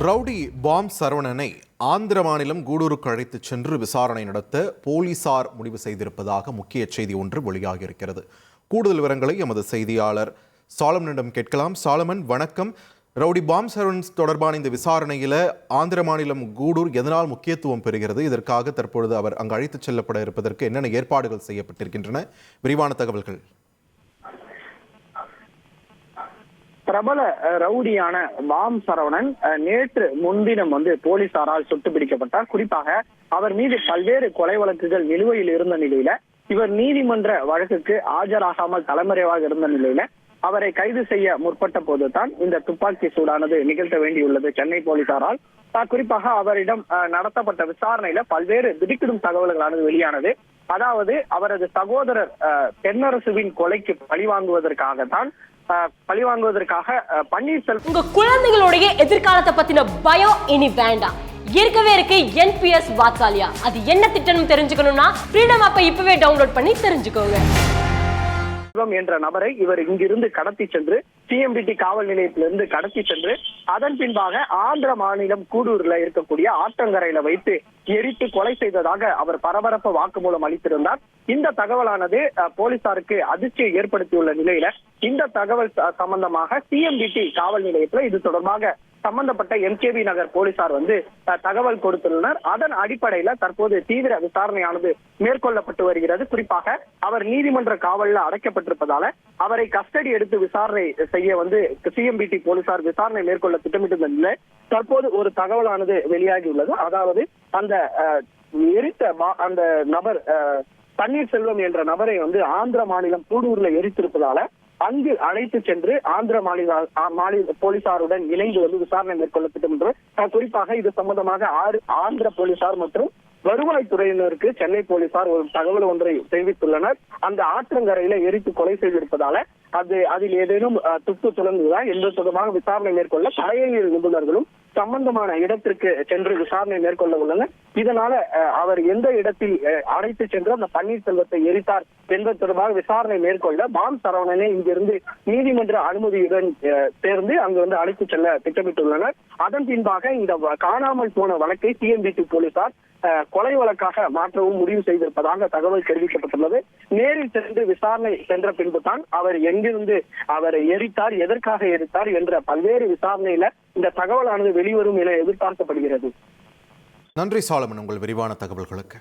Rowdy bomb சரவணனை Andhra மாநிலம் கூடூருக்கு அழைத்துச் சென்று விசாரணை நடத்த போலீசார் முடிவு செய்திருப்பதாக முக்கிய செய்தி ஒன்று வெளியாகியிருக்கிறது. கூடுதல் விவரங்களை எமது செய்தியாளர் சாலமனிடம் கேட்கலாம். சாலமன் வணக்கம். ரவுடி பாம் சரவணன் தொடர்பான இந்த விசாரணையில் ஆந்திர மாநிலம் கூடூர் எதனால் முக்கியத்துவம் பெறுகிறது? இதற்காக தற்பொழுது அவர் அங்கு அழைத்துச் செல்லப்பட இருப்பதற்கு என்னென்ன ஏற்பாடுகள் செய்யப்பட்டிருக்கின்றன? விரிவான தகவல்கள். பிரபல ரவுடியான வாம் சரவணன் நேற்று முன்தினம் வந்து போலீசாரால் சுட்டு பிடிக்கப்பட்டார். குறிப்பாக அவர் மீது பல்வேறு கொலை வழக்குகள் நிலுவையில் இருந்த நிலையில இவர் நீதிமன்ற வழக்குக்கு ஆஜராகாமல் தலைமறைவாக இருந்த நிலையில அவரை கைது செய்ய முற்பட்ட போதுதான் இந்த துப்பாக்கி சூடானது நிகழ்த்த வேண்டியுள்ளது சென்னை போலீசாரால். குறிப்பாக அவரிடம் அஹ், நடத்தப்பட்ட விசாரணையில பல்வேறு திடுக்கிடும் தகவல்களானது வெளியானது. அதாவது அவரது சகோதரர் அஹ், தென்னரசுவின் கொலைக்கு பழிவாங்குவதற்காக தான் அஹ், பழிவாங்குவதற்காக அஹ், பன்னீர்செல்வம் உங்க குழந்தைகளுடைய எதிர்காலத்தை பத்தின பயம் இனி வேண்டாம் இருக்கவே இருக்கு என்பிஎஸ் வாத்சாலியா அது என்ன திட்டம்னு தெரிஞ்சுக்கணும்னா ஃப்ரீடம் ஆப்பை இப்பவே டவுன்லோட் பண்ணி தெரிஞ்சுக்கோங்க. என்ற நபரை இவர் இங்கிருந்து கடத்தி சென்று சிஎம்பிடி காவல் நிலையத்திலிருந்து கடத்தி சென்று அதன் பின்பாக ஆந்திர மாநிலம் கூடூர்ல இருக்கக்கூடிய ஆற்றங்கரையில வைத்து எரித்து கொலை செய்ததாக அவர் பரபரப்பு வாக்குமூலம் அளித்திருந்தார். இந்த தகவலானது போலீசாருக்கு அதிர்ச்சியை ஏற்படுத்தியுள்ள நிலையில இந்த தகவல் சம்பந்தமாக சிஎம்பிடி காவல் நிலையத்துல இது தொடர்பாக சம்பந்தப்பட்ட எம்கேபி நகர் போலீசார் வந்து தகவல் கொடுத்துள்ளனர். அதன் அடிப்படையில தற்போது தீவிர விசாரணையானது மேற்கொள்ளப்பட்டு வருகிறது. குறிப்பாக அவர் நீதிமன்ற காவல்ல அடைக்கப்பட்டிருப்பதால அவரை கஸ்டடி எடுத்து விசாரணை செய்ய வந்து சிஎம்பிடி போலீசார் விசாரணை மேற்கொள்ள திட்டமிட்டிருந்த தற்போது ஒரு தகவலானது வெளியாகியுள்ளது அதாவது அந்த அஹ், எரித்த அந்த நபர் அஹ், பன்னீர்செல்வம் என்ற நபரை வந்து ஆந்திர மாநிலம் கூடூர்ல எரித்திருப்பதால அங்கு அழைத்து சென்று ஆந்திர மாநில மாநில போலீசாருடன் இணைந்து வந்து விசாரணை மேற்கொள்ள என்று குறிப்பாக இது சம்பந்தமாக ஆறு ஆந்திர போலீசார் மற்றும் வருவாய்த்துறையினருக்கு சென்னை போலீசார் ஒரு தகவல் ஒன்றை தெரிவித்துள்ளனர். அந்த ஆற்றங்கரையில எரித்து கொலை செய்திருப்பதால அது அதில் ஏதேனும் துட்டு துப்பு துளங்குதா என்பது தொடர்பாக விசாரணை மேற்கொள்ள தடையியல் நிபுணர்களும் சம்பந்தமான இடத்திற்கு சென்று விசாரணை மேற்கொள்ள உள்ளனர். இதனால அவர் எந்த இடத்தில் அழைத்து சென்று அந்த பன்னீர்செல்வத்தை எரித்தார் என்பது தொடர்பாக விசாரணை மேற்கொள்ள பாம் சரவணனை இங்கிருந்து நீதிமன்ற அனுமதியுடன் சேர்ந்து அங்கு வந்து அழைத்து செல்ல திட்டமிட்டுள்ளனர். அதன் பின்பாக இந்த காணாமல் போன வழக்கை சிஎம்பிசி போலீசார் அஹ், கொலை வழக்காக மாற்றவும் முடிவு செய்திருப்பதாக தகவல் தெரிவிக்கப்பட்டுள்ளது. நேரில் சென்று விசாரணை சென்ற பின்பு தான் அவர் எங்கிருந்து அவரை எரித்தார் எதற்காக எரித்தார் என்ற பல்வேறு விசாரணையில இந்த தகவலானது வெளிவரும் என எதிர்பார்க்கப்படுகிறது. நன்றி சாலமன் உங்கள் விரிவான தகவல்களுக்கு.